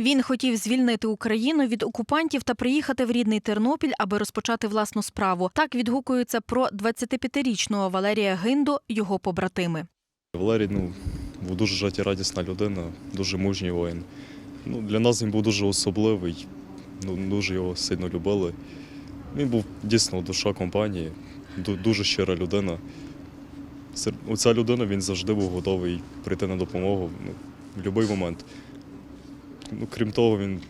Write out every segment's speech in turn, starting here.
Він хотів звільнити Україну від окупантів та приїхати в рідний Тернопіль, аби розпочати власну справу. Так відгукуються про 25-річного Валерія Гинду його побратими. Валерій ну, дуже життєрадісна людина, дуже мужній воїн. Ну, для нас він був дуже особливий, ну, дуже його сильно любили. Він був дійсно душа компанії, дуже щира людина. Оця людина він завжди був готовий прийти на допомогу ну, в будь-який момент. Ну, крім того, він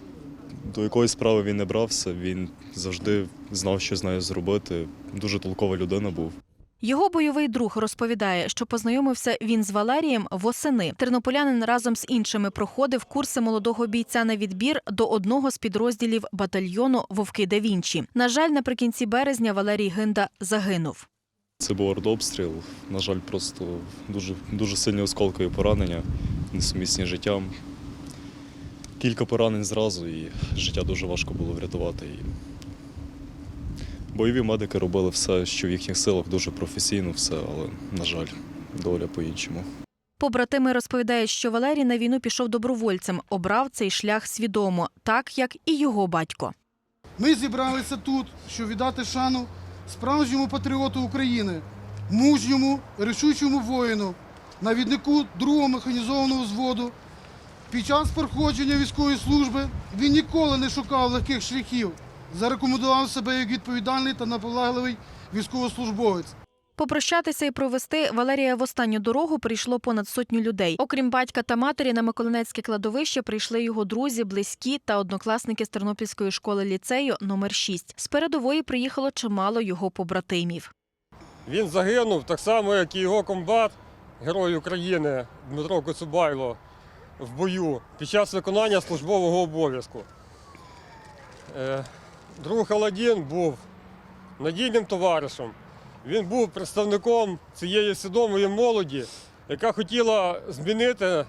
до якої справи він не брався, він завжди знав, що з нею зробити. Дуже толкова людина був. Його бойовий друг розповідає, що познайомився він з Валерієм восени. Тернополянин разом з іншими проходив курси молодого бійця на відбір до одного з підрозділів батальйону Вовки да Вінчі. На жаль, наприкінці березня Валерій Гинда загинув. Це був артобстріл. На жаль, просто дуже, дуже сильні осколкові поранення, несумісні життям. Кілька поранень зразу, і життя дуже важко було врятувати. І бойові медики робили все, що в їхніх силах, дуже професійно все, але, на жаль, доля по-іншому. Побратими розповідають, що Валерій на війну пішов добровольцем, обрав цей шлях свідомо, так як і його батько. Ми зібралися тут, щоб віддати шану справжньому патріоту України, мужньому, рішучому воїну, навіднику другого механізованого взводу. Під час проходження військової служби він ніколи не шукав легких шляхів, зарекомендував себе як відповідальний та наполегливий військовослужбовець. Попрощатися і провести Валерія в останню дорогу прийшло понад сотню людей. Окрім батька та матері, на Миколинецьке кладовище прийшли його друзі, близькі та однокласники з Тернопільської школи ліцею номер 6 З передової приїхало чимало його побратимів. Він загинув так само, як і його комбат, герой України Дмитро Коцюбайло в бою під час виконання службового обов'язку. Е, Друг Аладдін був надійним товаришем. Він був представником цієї свідомої молоді, яка хотіла змінити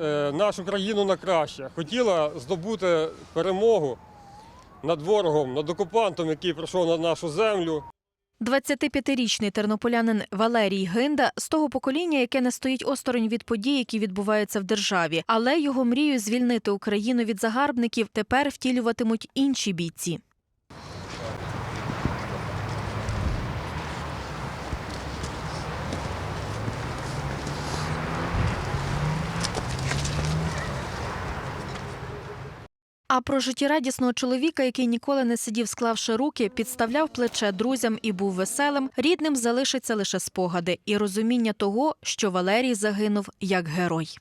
е, нашу країну на краще, хотіла здобути перемогу над ворогом, над окупантом, який прийшов на нашу землю. 25-річний тернополянин Валерій Гинда з того покоління, яке не стоїть осторонь від подій, які відбуваються в державі. Але його мрію звільнити Україну від загарбників тепер втілюватимуть інші бійці. А про життєрадісного чоловіка, який ніколи не сидів, склавши руки, підставляв плече друзям і був веселим, рідним залишаться лише спогади і розуміння того, що Валерій загинув як герой.